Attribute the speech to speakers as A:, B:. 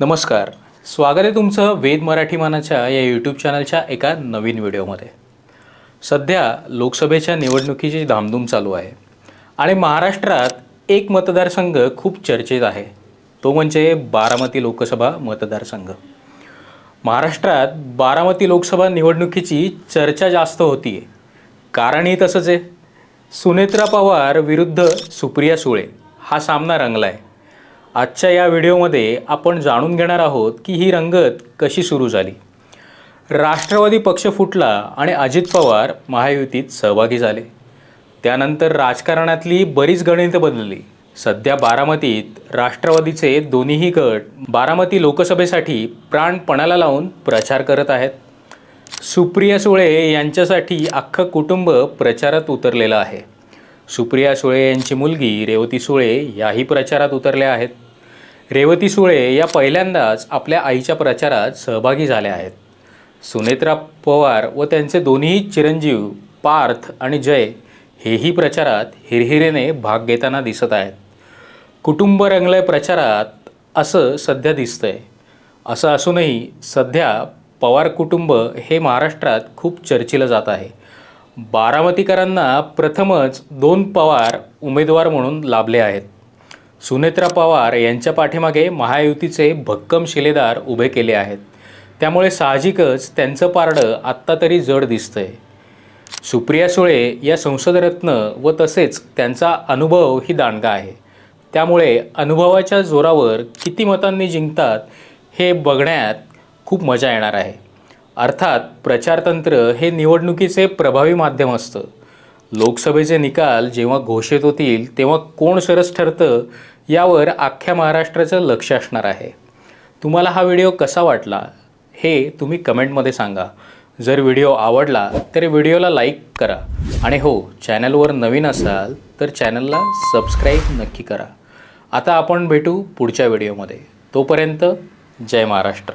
A: नमस्कार. स्वागत आहे तुमचं वेद मराठी मानाच्या या यूट्यूब चॅनलच्या एका नवीन व्हिडिओमध्ये. सध्या लोकसभेच्या निवडणुकीची धामधूम चालू आहे आणि महाराष्ट्रात एक मतदारसंघ खूप चर्चेत आहे. तो म्हणजे बारामती लोकसभा मतदारसंघ. महाराष्ट्रात बारामती लोकसभा निवडणुकीची चर्चा जास्त होती आहे कारणही तसंच आहे. सुनेत्रा पवार विरुद्ध सुप्रिया सुळे हा सामना रंगला आहे आजच्या या व्हिडिओमध्ये आपण जाणून घेणार आहोत की ही रंगत कशी सुरू झाली. राष्ट्रवादी पक्ष फुटला आणि अजित पवार महायुतीत सहभागी झाले. त्यानंतर राजकारणातली बरीच गणितं बदलली. सध्या बारामतीत राष्ट्रवादीचे दोन्हीही गट बारामती लोकसभेसाठी प्राणपणाला लावून प्रचार करत आहेत. सुप्रिया सुळे यांच्यासाठी अख्खं कुटुंब प्रचारात उतरलेलं आहे. सुप्रिया सुळे यांची मुलगी रेवती सुळे याही प्रचारात उतरल्या आहेत. रेवती सुळे या पहिल्यांदाच आपल्या आईच्या प्रचारात सहभागी झाल्या आहेत. सुनेत्रा पवार व त्यांचे दोन्ही चिरंजीव पार्थ आणि जय हेही प्रचारात हिरहिरेने भाग घेताना दिसत आहेत. कुटुंब रंगलय प्रचारात असं सध्या दिसतंय. असं असूनही सध्या पवार कुटुंब हे महाराष्ट्रात खूप चर्चिलं जात आहे. बारामतीकरांना प्रथमच दोन पवार उमेदवार म्हणून लाभले आहेत. सुनेत्रा पवार यांच्या पाठीमागे महायुतीचे भक्कम शिलेदार उभे केले आहेत. त्यामुळे साहजिकच त्यांचं पारडं आत्ता तरी जड दिसतंय. सुप्रिया सुळे या संसदरत्न व तसेच त्यांचा अनुभव ही दांडगा आहे. त्यामुळे अनुभवाच्या जोरावर किती मतांनी जिंकतात हे बघण्यात खूप मजा येणार आहे. अर्थात प्रचारतंत्र हे निवडणुकीचे प्रभावी माध्यम असतं. लोकसभेचे निकाल जेव्हा घोषित होतील तेव्हा कोण सरस ठरतं यावर अख्ख्या महाराष्ट्राचं लक्ष असणार आहे. तुम्हाला हा व्हिडिओ कसा वाटला हे तुम्ही कमेंटमध्ये सांगा. जर व्हिडिओ आवडला तर व्हिडिओला लाईक करा. आणि हो चॅनलवर नवीन असाल तर चॅनलला सबस्क्राईब नक्की करा. आता आपण भेटू पुढच्या व्हिडिओमध्ये. तोपर्यंत जय महाराष्ट्र.